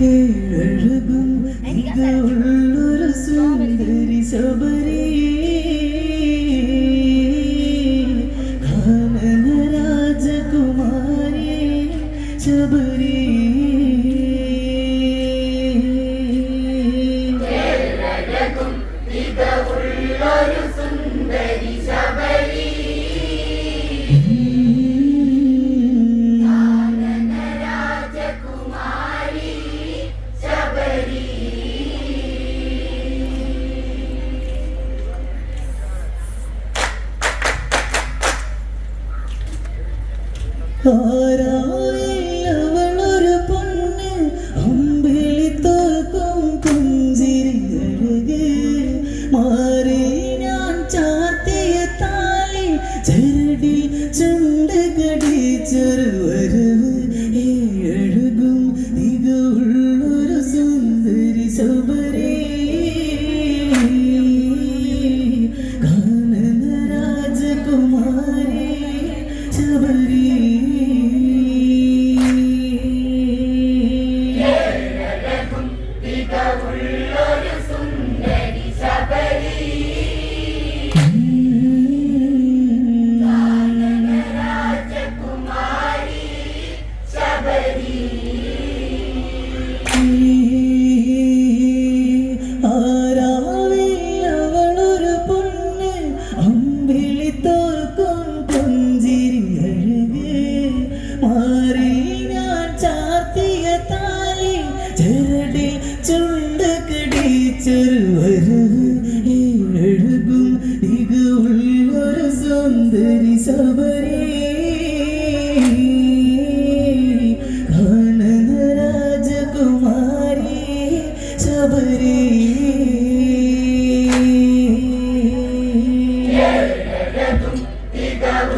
ഏഴഴകും ഇതുള്ളൊരു സുന്ദരി ശബരി. കാനന രാജകുമാരി ശബരി ആരായില്ലവളൊരു Lord.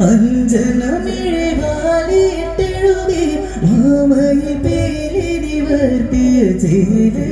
അഞ്ജനമിഴാലിട്ടെഴുതി മാമയിൽ പേരിടി വർത്തിയ ചേര്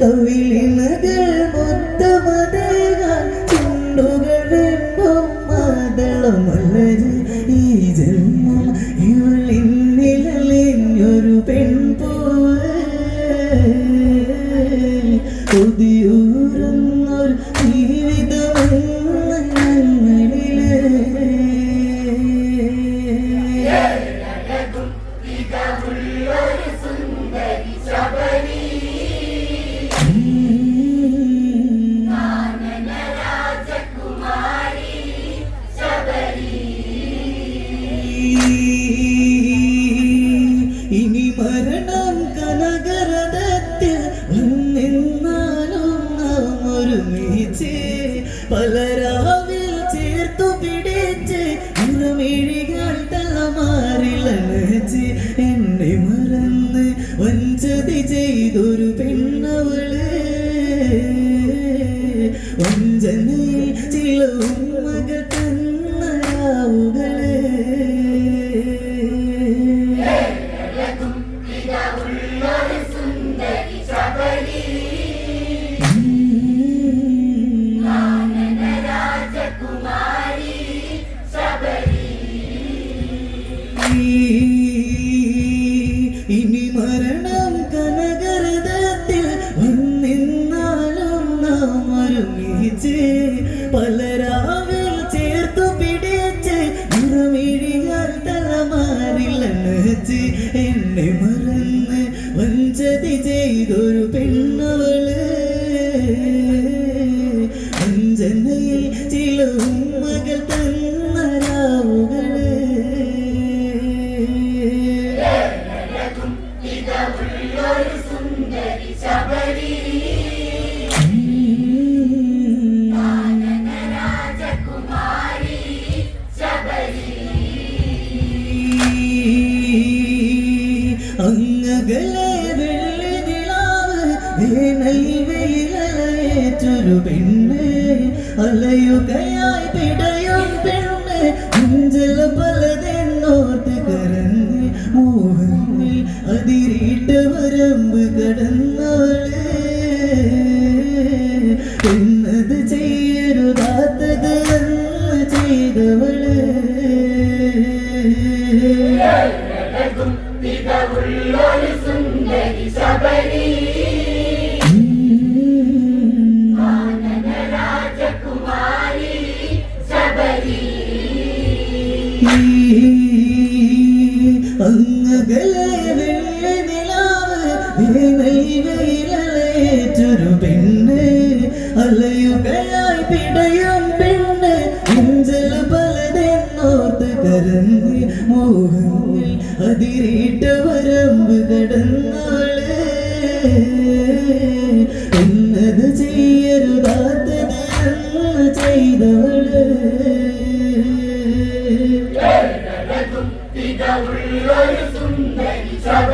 കവിളിനകൾ മൊത്തമതകാൻ ചുണ്ടുകൾ വെമ്പും മാതളം മലര് ഇനി മരണം കനകരതത്തിൽ വന്നിന്നാലും നാം ഒരുമിച്ച് പലരാവിൽ ചേർത്തു പിടിച്ച് നിറമിഴിയാൽ എന്നെ മറന്ന് വഞ്ചതി ചെയ്തൊരു പെണ്ണവൾ. അഞ്ജനയിൽ വേനൽവയിലേറ്റൊരു പെണ്ണ് അലയുകയായി പിടയും പെണ്ണ് അഞ്ചല പലതെന്നോർത്ത് കരഞ്ഞ് മോഹങ്ങൾ അതിരീട്ട വരമ്പ് കടന്നവൾ എന്നത് ചെയ്യരുതാത്തത് എന്ന് ചെയ്തവൾ. ഉള്ളൊരു സുന്ദരി ശബരി. കടന്ന് മോഹങ്ങൾ അതിരീട്ട വരമ്പ് കടന്നാളെ. എന്നത് ചെയ്യരുതാത്തത് ചെയ്തവൾ. സുന്ദരി സഭ